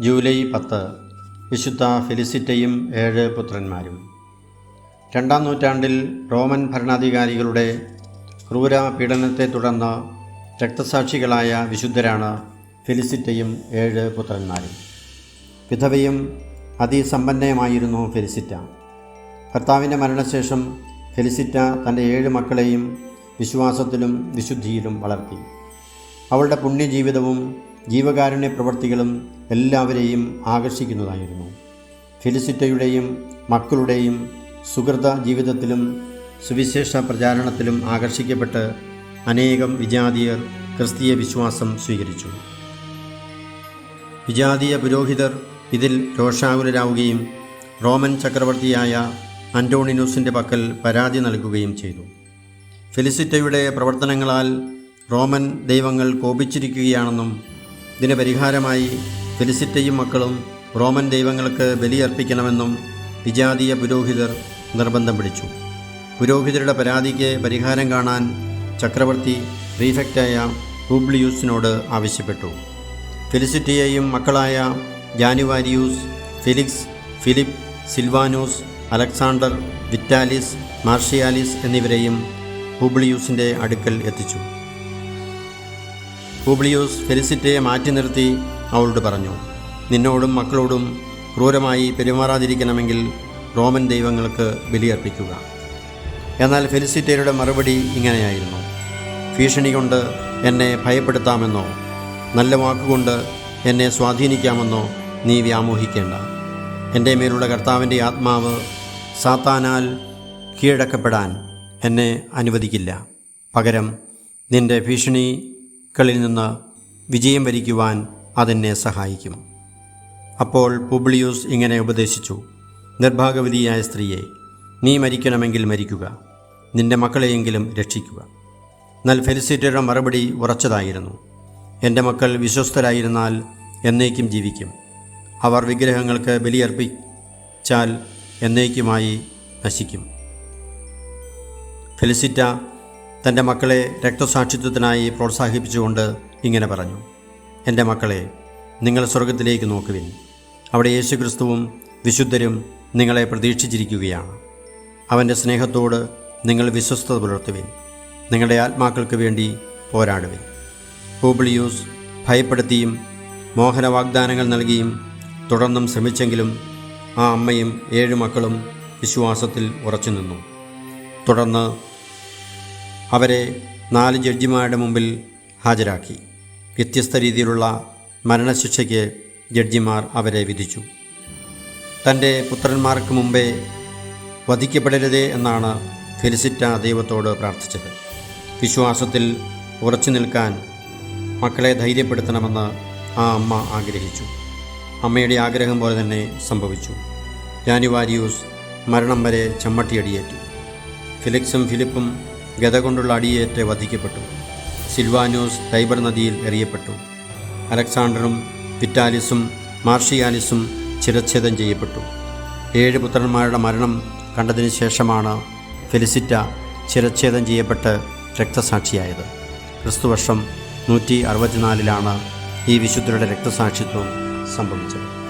July പത്ത് വിശുദ്ധ ഫെലിസിറ്റയും ഏഴ് പുത്രന്മാരും. രണ്ടാം നൂറ്റാണ്ടിൽ റോമൻ ഭരണാധികാരികളുടെ ക്രൂര പീഡനത്തെ തുടർന്ന് രക്തസാക്ഷികളായ വിശുദ്ധരാണ് ഫെലിസിറ്റയും ഏഴ് പുത്രന്മാരും. വിധവയും അതിസമ്പന്നയുമായിരുന്നു ഫെലിസിറ്റ. ഭർത്താവിന്റെ മരണശേഷം ഫെലിസിറ്റ തന്റെ ഏഴ് മക്കളെയും വിശ്വാസത്തിലും വിശുദ്ധിയിലും വളർത്തി. അവളുടെ പുണ്യജീവിതവും ജീവകാരുണ്യ പ്രവർത്തികളും എല്ലാവരെയും ആകർഷിക്കുന്നതായിരുന്നു. ഫെലിസിറ്റയുടെയും മക്കളുടെയും സുഹൃത ജീവിതത്തിലും സുവിശേഷ പ്രചാരണത്തിലും ആകർഷിക്കപ്പെട്ട് അനേകം വിജാതീയർ ക്രിസ്തീയ വിശ്വാസം സ്വീകരിച്ചു. വിജാതീയ പുരോഹിതർ ഇതിൽ രോഷാകുലരാവുകയും റോമൻ ചക്രവർത്തിയായ അന്റോണിനൂസിന്റെ പക്കൽ പരാതി നൽകുകയും ചെയ്തു. ഫെലിസിറ്റയുടെ പ്രവർത്തനങ്ങളാൽ റോമൻ ദൈവങ്ങൾ കോപിച്ചിരിക്കുകയാണെന്നും ഇതിന് പരിഹാരമായി ഫെലിസിറ്റയും മക്കളും റോമൻ ദൈവങ്ങൾക്ക് ബലിയർപ്പിക്കണമെന്നും വിജാതീയ പുരോഹിതർ നിർബന്ധം പിടിച്ചു. പുരോഹിതരുടെ പരാതിക്ക് പരിഹാരം കാണാൻ ചക്രവർത്തി പ്രീഫെക്റ്റായ റൂബ്ലിയൂസിനോട് ആവശ്യപ്പെട്ടു. ഫെലിസിറ്റിയെയും മക്കളായ Januarius Felix Philip Silvanus Alexander Vitalis Martialis എന്നിവരെയും ഹൂബ്ലിയൂസിന്റെ അടുക്കൽ എത്തിച്ചു. ഹൂബ്ലിയൂസ് ഫെലിസിറ്റയെ മാറ്റി നിർത്തി അവളോട് പറഞ്ഞു നിന്നോടും മക്കളോടും ക്രൂരമായി പെരുമാറാതിരിക്കണമെങ്കിൽ റോമൻ ദൈവങ്ങൾക്ക് ബലിയർപ്പിക്കുക. എന്നാൽ ഫെലിസിറ്റയുടെ മറുപടി ഇങ്ങനെയായിരുന്നു ഭീഷണി കൊണ്ട് എന്നെ ഭയപ്പെടുത്താമെന്നോ നല്ല വാക്കുകൊണ്ട് എന്നെ സ്വാധീനിക്കാമെന്നോ നീ വ്യാമോഹിക്കേണ്ട. എന്റെ മേലുള്ള കർത്താവിന്റെ ആത്മാവ് സാത്താനാൽ കീഴടക്കപ്പെടാൻ എന്നെ അനുവദിക്കില്ല. പകരം നിന്റെ ഭീഷണികളിൽ നിന്ന് വിജയം വരിക്കുവാൻ അതെന്നെ സഹായിക്കും. അപ്പോൾ പുബ്ലിയൂസ് ഇങ്ങനെ ഉപദേശിച്ചു നിർഭാഗവതിയായ സ്ത്രീയെ നീ മരിക്കണമെങ്കിൽ മരിക്കുക നിന്റെ മക്കളെയെങ്കിലും രക്ഷിക്കുക. എന്നാൽ ഫെലിസിറ്റയുടെ മറുപടി ഉറച്ചതായിരുന്നു. എന്റെ മക്കൾ വിശ്വസ്തരായിരുന്നാൽ എന്നേക്കും ജീവിക്കും. അവർ വിഗ്രഹങ്ങൾക്ക് ബലിയർപ്പിച്ചാൽ എന്നേക്കുമായി നശിക്കും. ഫെലിസിറ്റ തന്റെ മക്കളെ രക്തസാക്ഷിത്വത്തിനായി പ്രോത്സാഹിപ്പിച്ചുകൊണ്ട് ഇങ്ങനെ പറഞ്ഞു എന്റെ മക്കളെ നിങ്ങൾ സ്വർഗത്തിലേക്ക് നോക്കുവിൻ. അവിടെ യേശുക്രിസ്തുവും വിശുദ്ധരും നിങ്ങളെ പ്രതീക്ഷിച്ചിരിക്കുകയാണ്. അവന്റെ സ്നേഹത്തോട് നിങ്ങൾ വിശ്വസ്തത പുലർത്തുവിൻ. നിങ്ങളുടെ ആത്മാക്കൾക്ക് വേണ്ടി പോരാടുവിൻ. പൂബിളിയൂസ് ഭയപ്പെടുത്തിയും മോഹന വാഗ്ദാനങ്ങൾ നൽകിയും തുടർന്നും ശ്രമിച്ചെങ്കിലും ആ അമ്മയും ഏഴ് മക്കളും വിശ്വാസത്തിൽ ഉറച്ചു നിന്നു തുടർന്ന് അവരെ നാല് ജഡ്ജിമാരുടെ മുമ്പിൽ ഹാജരാക്കി. വ്യത്യസ്ത രീതിയിലുള്ള മരണശിക്ഷയ്ക്ക് ജഡ്ജിമാർ അവരെ വിധിച്ചു. തന്റെ പുത്രന്മാർക്ക് മുമ്പേ വധിക്കപ്പെടരുതേ എന്നാണ് ഫെലിസിറ്റ ദൈവത്തോട് പ്രാർത്ഥിച്ചത്. വിശ്വാസത്തിൽ ഉറച്ചു നിൽക്കാൻ മക്കളെ ധൈര്യപ്പെടുത്തണമെന്ന് ആ അമ്മ ആഗ്രഹിച്ചു. അമ്മയുടെ ആഗ്രഹം പോലെ തന്നെ സംഭവിച്ചു. ജാനുവാരിയൂസ് മരണം വരെ ചമ്മട്ടിയടിയേറ്റു. ഫിലിക്സും ഫിലിപ്പും ഗത കൊണ്ടുള്ള അടിയേറ്റ് വധിക്കപ്പെട്ടു. സിൽവാനോസ് ടൈബർ നദിയിൽ എറിയപ്പെട്ടു. അലക്സാണ്ടറും വിറ്റാലിസും മാർഷിയാലിസും ചിരച്ഛേദം ചെയ്യപ്പെട്ടു. ഏഴ് പുത്രന്മാരുടെ മരണം കണ്ടതിന് ശേഷമാണ് ഫെലിസിറ്റ ചിരച്ഛേദം ചെയ്യപ്പെട്ട് രക്തസാക്ഷിയായത്. ക്രിസ്തുവർഷം നൂറ്റി അറുപത്തിനാലിലാണ് ഈ വിശുദ്ധരുടെ രക്തസാക്ഷിത്വം സംഭവിച്ചത്.